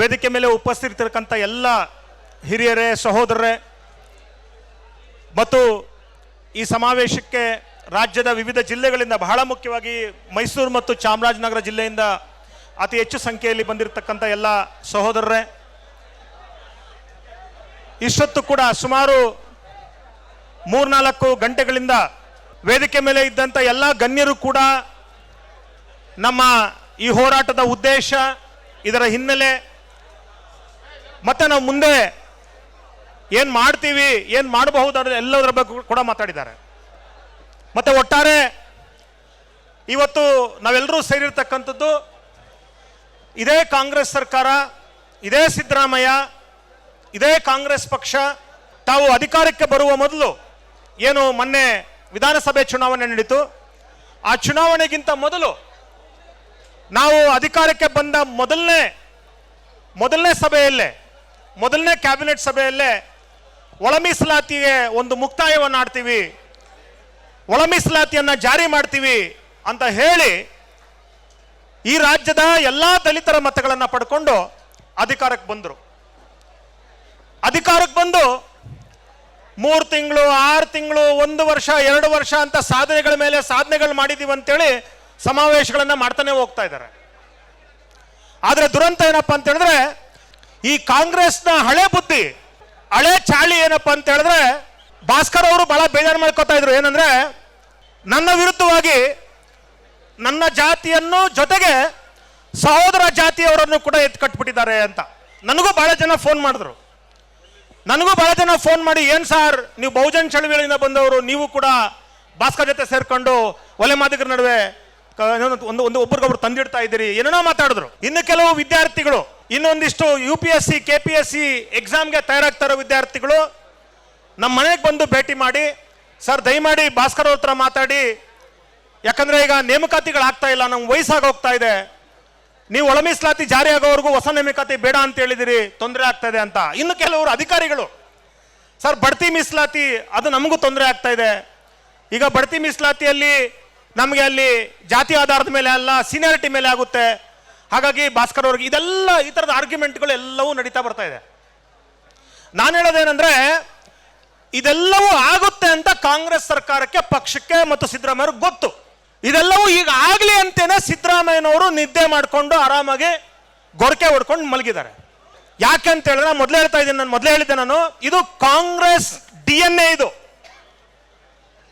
ವೇದಿಕೆ ಮೇಲೆ ಉಪಸ್ಥಿತಿರ್ತಕ್ಕಂಥ ಎಲ್ಲ ಹಿರಿಯರೇ, ಸಹೋದರರೇ, ಮತ್ತು ಈ ಸಮಾವೇಶಕ್ಕೆ ರಾಜ್ಯದ ವಿವಿಧ ಜಿಲ್ಲೆಗಳಿಂದ ಬಹಳ ಮುಖ್ಯವಾಗಿ ಮೈಸೂರು ಮತ್ತು ಚಾಮರಾಜನಗರ ಜಿಲ್ಲೆಯಿಂದ ಅತಿ ಹೆಚ್ಚು ಸಂಖ್ಯೆಯಲ್ಲಿ ಬಂದಿರತಕ್ಕಂಥ ಎಲ್ಲ ಸಹೋದರರೇ, ಇಷ್ಟೊತ್ತು ಕೂಡ ಸುಮಾರು ಮೂರ್ನಾಲ್ಕು ಗಂಟೆಗಳಿಂದ ವೇದಿಕೆ ಮೇಲೆ ಇದ್ದಂಥ ಎಲ್ಲ ಗಣ್ಯರು ಕೂಡ ನಮ್ಮ ಈ ಹೋರಾಟದ ಉದ್ದೇಶ, ಇದರ ಹಿನ್ನೆಲೆ ಮತ್ತೆ ನಾವು ಮುಂದೆ ಏನು ಮಾಡ್ತೀವಿ, ಏನು ಮಾಡಬಹುದು ಅನ್ನೋದು ಎಲ್ಲದರ ಬಗ್ಗೆ ಕೂಡ ಮಾತಾಡಿದ್ದಾರೆ. ಮತ್ತೆ ಒಟ್ಟಾರೆ ಇವತ್ತು ನಾವೆಲ್ಲರೂ ಸೇರಿರ್ತಕ್ಕಂಥದ್ದು ಇದೇ ಕಾಂಗ್ರೆಸ್ ಸರ್ಕಾರ, ಇದೇ ಸಿದ್ದರಾಮಯ್ಯ, ಇದೇ ಕಾಂಗ್ರೆಸ್ ಪಕ್ಷ, ತಾವು ಅಧಿಕಾರಕ್ಕೆ ಬರುವ ಮೊದಲು ಏನು ಮೊನ್ನೆ ವಿಧಾನಸಭೆ ಚುನಾವಣೆ ನಡೀತು. ಆ ಚುನಾವಣೆಗಿಂತ ಮೊದಲು ನಾವು ಅಧಿಕಾರಕ್ಕೆ ಬಂದ ಮೊದಲನೇ ಮೊದಲನೇ ಸಭೆಯಲ್ಲೇ ಮೊದಲನೇ ಕ್ಯಾಬಿನೆಟ್ ಸಭೆಯಲ್ಲೇ ಒಳ ಮೀಸಲಾತಿಗೆ ಒಂದು ಮುಕ್ತಾಯವನ್ನು ಆಡ್ತೀವಿ. ಒಳ ಮೀಸಲಾತಿಯನ್ನು ಜಾರಿ ಮಾಡ್ತೀವಿ ಅಂತ ಹೇಳಿ ಈ ರಾಜ್ಯದ ಎಲ್ಲ ದಲಿತರ ಮತಗಳನ್ನು ಪಡ್ಕೊಂಡು ಅಧಿಕಾರಕ್ಕೆ ಬಂದರು. ಅಧಿಕಾರಕ್ಕೆ ಬಂದು ಮೂರು ತಿಂಗಳು, ಆರು ತಿಂಗಳು, ಒಂದು ವರ್ಷ, ಎರಡು ವರ್ಷ ಅಂತ ಸಾಧನೆಗಳ ಮೇಲೆ ಸಾಧನೆಗಳು ಮಾಡಿದೀವಿ ಅಂತೇಳಿ ಸಮಾವೇಶಗಳನ್ನು ಮಾಡ್ತಾನೆ ಹೋಗ್ತಾ ಇದ್ದಾರೆ. ಆದರೆ ದುರಂತ ಏನಪ್ಪ ಅಂತ ಹೇಳಿದ್ರೆ ಈ ಕಾಂಗ್ರೆಸ್ನ ಹಳೆ ಬುದ್ಧಿ, ಹಳೆ ಚಾಳಿ ಏನಪ್ಪ ಅಂತ ಹೇಳಿದ್ರೆ ಭಾಸ್ಕರ್ ಅವರು ಬಹಳ ಬೇಜಾರು ಮಾಡ್ಕೋತಾ ಇದ್ರು. ಏನಂದ್ರೆ ನನ್ನ ವಿರುದ್ಧವಾಗಿ ನನ್ನ ಜಾತಿಯನ್ನು ಜೊತೆಗೆ ಸಹೋದರ ಜಾತಿಯವರನ್ನು ಕೂಡ ಎತ್ತು ಕಟ್ಬಿಟ್ಟಿದ್ದಾರೆ ಅಂತ. ನನಗೂ ಬಹಳ ಜನ ಫೋನ್ ಮಾಡಿದ್ರು. ನನಗೂ ಬಹಳ ಜನ ಫೋನ್ ಮಾಡಿ, ಏನ್ ಸರ್, ನೀವು ಬಹುಜನ್ ಚಳವಳಿಯಿಂದ ಬಂದವರು, ನೀವು ಕೂಡ ಭಾಸ್ಕರ್ ಜೊತೆ ಸೇರ್ಕೊಂಡು ಒಲೆ ಮಾದಿಗರ ನಡುವೆ ಒಂದು ಒಂದು ಒಬ್ರಿಗೊಬ್ರು ತಂದಿಡ್ತಾ ಇದ್ದೀರಿ. ಏನೇನೋ ಮಾತಾಡಿದ್ರು. ಇನ್ನು ಕೆಲವು ವಿದ್ಯಾರ್ಥಿಗಳು ಇನ್ನೊಂದಿಷ್ಟು U P S C K P S C ಎಕ್ಸಾಮ್ಗೆ ತಯಾರಾಗ್ತಾ ಇರೋ ವಿದ್ಯಾರ್ಥಿಗಳು, ನಮ್ಮ ಮನೆಗೆ ಬಂದು ಭೇಟಿ ಮಾಡಿ, ಸರ್, ದಯಮಾಡಿ ಭಾಸ್ಕರ್ ಹತ್ರ ಮಾತಾಡಿ. ಯಾಕಂದ್ರೆ ಈಗ ನೇಮಕಾತಿಗಳು ಆಗ್ತಾ ಇಲ್ಲ ನಮ್ಗೆ ವಯಸ್ಸಾಗಿ ಹೋಗ್ತಾ ಇದೆ. ನೀವು ಒಳ ಮೀಸಲಾತಿ ಜಾರಿ ಆಗೋವರೆಗೂ ಹೊಸ ನೇಮಕಾತಿ ಬೇಡ ಅಂತ ಹೇಳಿದಿರಿ, ತೊಂದರೆ ಆಗ್ತಾ ಇದೆ ಅಂತ. ಇನ್ನು ಕೆಲವರು ಅಧಿಕಾರಿಗಳು, ಸರ್, ಬಡ್ತಿ ಮೀಸಲಾತಿ, ಅದು ನಮಗೂ ತೊಂದರೆ ಆಗ್ತಾ ಇದೆ. ಈಗ ಬಡ್ತಿ ಮೀಸಲಾತಿಯಲ್ಲಿ ನಮಗೆ ಅಲ್ಲಿ ಜಾತಿ ಆಧಾರದ ಮೇಲೆ ಅಲ್ಲ ಸೀನಿಯಾರಿಟಿ ಮೇಲೆ ಆಗುತ್ತೆ. ಹಾಗಾಗಿ ಭಾಸ್ಕರ್ ಅವ್ರಿಗೆ ಇದೆಲ್ಲ, ಈ ಥರದ ಆರ್ಗ್ಯುಮೆಂಟ್ಗಳು ಎಲ್ಲವೂ ನಡೀತಾ ಬರ್ತಾ ಇದೆ. ನಾನು ಹೇಳೋದೇನೆಂದ್ರೆ, ಇದೆಲ್ಲವೂ ಆಗುತ್ತೆ ಅಂತ ಕಾಂಗ್ರೆಸ್ ಸರ್ಕಾರಕ್ಕೆ, ಪಕ್ಷಕ್ಕೆ ಮತ್ತು ಸಿದ್ದರಾಮಯ್ಯ ಗೊತ್ತು. ಇದೆಲ್ಲವೂ ಈಗ ಆಗ್ಲಿ ಅಂತೇನೆ ಸಿದ್ದರಾಮಯ್ಯನವರು ನಿದ್ದೆ ಮಾಡಿಕೊಂಡು ಆರಾಮಾಗಿ ಗೊರಕೆ ಹೊಡ್ಕೊಂಡು ಮಲಗಿದ್ದಾರೆ. ಯಾಕೆ ಅಂತ ಹೇಳಿದ್ರೆ ಮೊದಲೇ ಹೇಳ್ತಾ ಇದ್ದೀನಿ, ನಾನು ಮೊದಲೇ ಹೇಳಿದ್ದೆ ನಾನು, ಇದು ಕಾಂಗ್ರೆಸ್ ಡಿ ಎನ್ ಎ ಇದು.